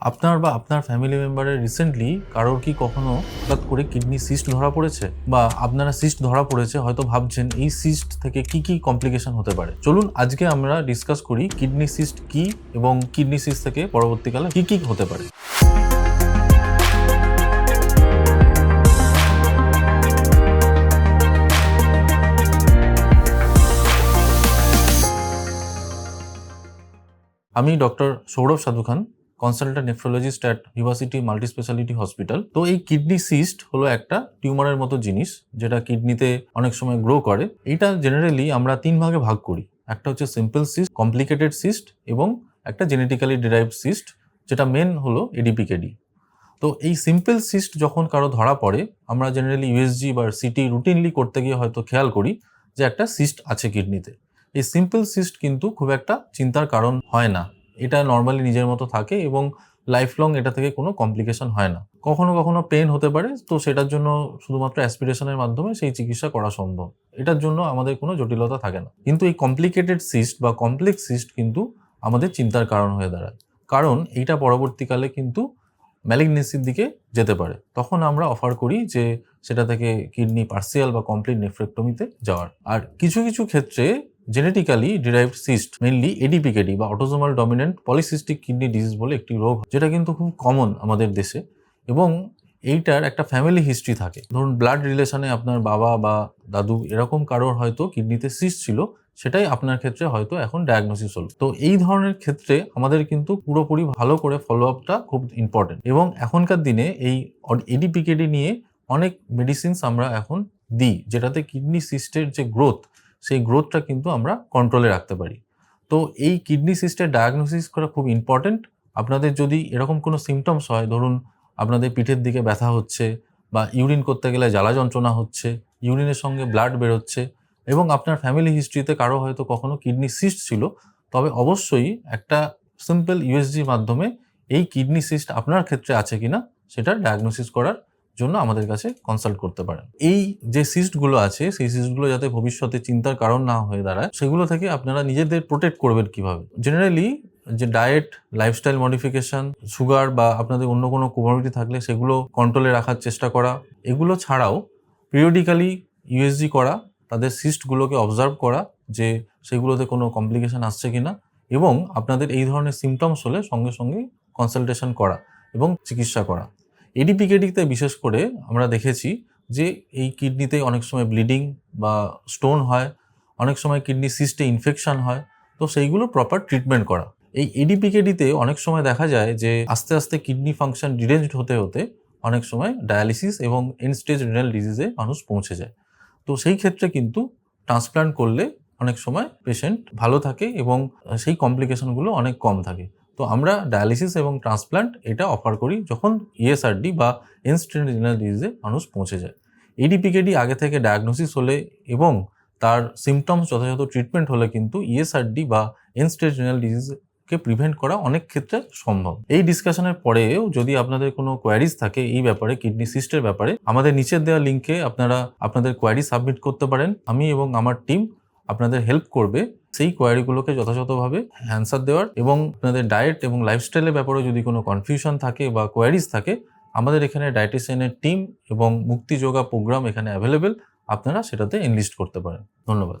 আপনার বা আপনার ফ্যামিলি মেম্বারের রিসেন্টলি কারোর কি কখনো হঠাৎ করে কিডনি সিস্ট ধরা পড়েছে? বা আপনারা সিস্ট ধরা পড়েছে, হয়তো ভাবছেন এই সিস্ট থেকে কি কি কমপ্লিকেশন হতে পারে? চলুন আজকে আমরা ডিসকাস করি কিডনি সিস্ট কি এবং কিডনি সিস্ট থেকে পরবর্তীকালে কি কি হতে পারে। আমি doctor Sourav Sadhu Khan consultant nephrologist at university multi specialty hospital তো এই কিডনি সিস্ট হলো একটা টিউমারের মতো জিনিস, যেটা কিডনিতে অনেক সময় গ্রো করে। এইটা জেনারেলি আমরা তিন ভাগে ভাগ করি। একটা হচ্ছে সিম্পল সিস্ট কমপ্লিকেটেড সিস্ট এবং একটা জেনেটিক্যালি ডিরাইভড সিস্ট যেটা মেন হলো এডিপিকেডি তো এই সিম্পল সিস্ট যখন কারও ধরা পড়ে, আমরা জেনারেলি ইউএসজি বা সিটি রুটিনলি করতে গিয়ে হয়তো খেয়াল করি যে একটা সিস্ট আছে কিডনিতে। এই সিম্পল সিস্ট কিন্তু খুব একটা চিন্তার কারণ হয় না। এটা নর্মালি নিজের মতো থাকে এবং লাইফ লং এটা থেকে কোনো কমপ্লিকেশন হয় না। কখনো কখনো পেন হতে পারে, তো সেটার জন্য শুধুমাত্র অ্যাসপিরেশনের মাধ্যমে সেই চিকিৎসা করা সম্ভব। এটার জন্য আমাদের কোনো জটিলতা থাকে না। কিন্তু এই কমপ্লিকেটেড সিস্ট বা কমপ্লেক্স সিস্ট কিন্তু আমাদের চিন্তার কারণ হয়ে দাঁড়ায়। কারণ এইটা পরবর্তীকালে কিন্তু ম্যালিগনেসির দিকে যেতে পারে। তখন আমরা অফার করি যে সেটা থেকে কিডনি পার্সিয়াল বা কমপ্লিট নেফ্রেক্টমিতে যাওয়ার। আর কিছু কিছু ক্ষেত্রে genetically derived cyst mainly ADPKD বা autosomal dominant polycystic kidney disease বলে একটি রোগ, যেটা কিন্তু খুব কমন আমাদের দেশে এবং এইটার একটা ফ্যামিলি হিস্ট্রি থাকে। ধরুন ব্লাড রিলেশনে আপনার বাবা বা দাদু এরকম কারোর হয়তো কিডনিতে সিস্ট ছিল, সেটাই আপনার ক্ষেত্রে হয়তো এখন ডায়াগনোসিস হলো। তো এই ধরনের ক্ষেত্রে আমাদের কিন্তু পুরোপুরি ভালো করে ফলো আপটা খুব ইম্পর্টেন্ট এবং এখনকার দিনে এই এডিপিকেডি নিয়ে অনেক মেডিসিনস আমরা এখন দিই, যেটাতে কিডনি সিস্টের যে গ্রোথ সেই গ্রোথটা কিন্তু আমরা কন্ট্রোলে রাখতে পারি। তো এই কিডনি সিস্টের ডায়াগনোসিস করা খুব ইম্পর্টেন্ট আপনাদের যদি এরকম কোনো সিমটমস হয়, ধরুন আপনাদের পিঠের দিকে ব্যথা হচ্ছে বা ইউরিন করতে গেলে জ্বালা যন্ত্রণা হচ্ছে ইউরিনের সঙ্গে ব্লাড বেরোচ্ছে এবং আপনার ফ্যামিলি হিস্ট্রিতে কারও হয়তো কখনো কিডনি সিস্ট ছিল, তবে অবশ্যই একটা সিম্পল ইউএসজির মাধ্যমে এই কিডনি সিস্ট আপনার ক্ষেত্রে আছে কিনা সেটা ডায়াগনোসিস করার জন্য আমাদের কাছে কনসাল্ট করতে পারেন। এই যে সিস্টগুলো আছে, সেই সিস্টগুলো যাতে ভবিষ্যতে চিন্তার কারণ না হয়ে দাঁড়ায়, সেগুলো থেকে আপনারা নিজেদের প্রোটেক্ট করবেন কীভাবে? জেনারেলি যে ডায়েট লাইফস্টাইল মডিফিকেশন সুগার বা আপনাদের অন্য কোনো কোমোডিটি থাকলে সেগুলো কন্ট্রোলে রাখার চেষ্টা করা, এগুলো ছাড়াও পিরিয়ডিক্যালি ইউএসজি করা, তাদের সিস্টগুলোকে অবজার্ভ করা যে সেগুলোতে কোনো কমপ্লিকেশন আসছে কি না এবং আপনাদের এই ধরনের সিমটমস হলে সঙ্গে সঙ্গে কনসালটেশন করা এবং চিকিৎসা করা। এডিপিকেডিতে বিশেষ করে আমরা দেখেছি যে এই কিডনিতে অনেক সময় ব্লিডিং বা স্টোন হয়, অনেক সময় কিডনি সিস্টে ইনফেকশন হয়, তো সেইগুলো প্রপার ট্রিটমেন্ট করা। এই এডিপিকেডিতে অনেক সময় দেখা যায় যে আস্তে আস্তে কিডনি ফাংশন ডিরেঞ্জড হতে হতে অনেক সময় ডায়ালিসিস এবং এন্ড স্টেজ রিনাল ডিজিজে মানুষ পৌঁছে যায়। তো সেই ক্ষেত্রে কিন্তু ট্রান্সপ্লান্ট করলে অনেক সময় পেশেন্ট ভালো থাকে এবং সেই কমপ্লিকেশনগুলো অনেক কম থাকে। তো আমরা ডায়ালিসিস এবং ট্রান্সপ্লান্ট এটা অফার করি যখন E ইএসআরডি বা এনস্টেজ রিনাল ডিজিজে মানুষ পৌঁছে যায়। এডিপিকেডি আগে থেকে ডায়াগনোসিস হলে এবং তার সিমটমস যথাযথ ট্রিটমেন্ট হলে কিন্তু E ইএসআরডি বা এনস্টেজ রিনাল ডিজিজকে প্রিভেন্ট করা অনেক ক্ষেত্রে সম্ভব। এই ডিসকাশনের পরেও যদি আপনাদের কোনো কোয়ারিজ থাকে এই ব্যাপারে কিডনি সিস্টের ব্যাপারে, আমাদের নিচের দেওয়া লিঙ্কে আপনারা আপনাদের কোয়ারি সাবমিট করতে পারেন। আমি এবং আমার টিম আপনাদের হেল্প করবে সেই কোয়ারিগুলোকে যথাযথভাবে অ্যান্সার দেওয়ার এবং আপনাদের ডায়েট এবং লাইফস্টাইলের ব্যাপারে যদি কোনো কনফিউশন থাকে বা কোয়ারিজ থাকে, আমাদের এখানে ডায়েটিশিয়ানের টিম এবং মুক্তি যোগা প্রোগ্রাম এখানে অ্যাভেলেবেল আপনারা সেটাতে এনলিস্ট করতে পারেন। ধন্যবাদ।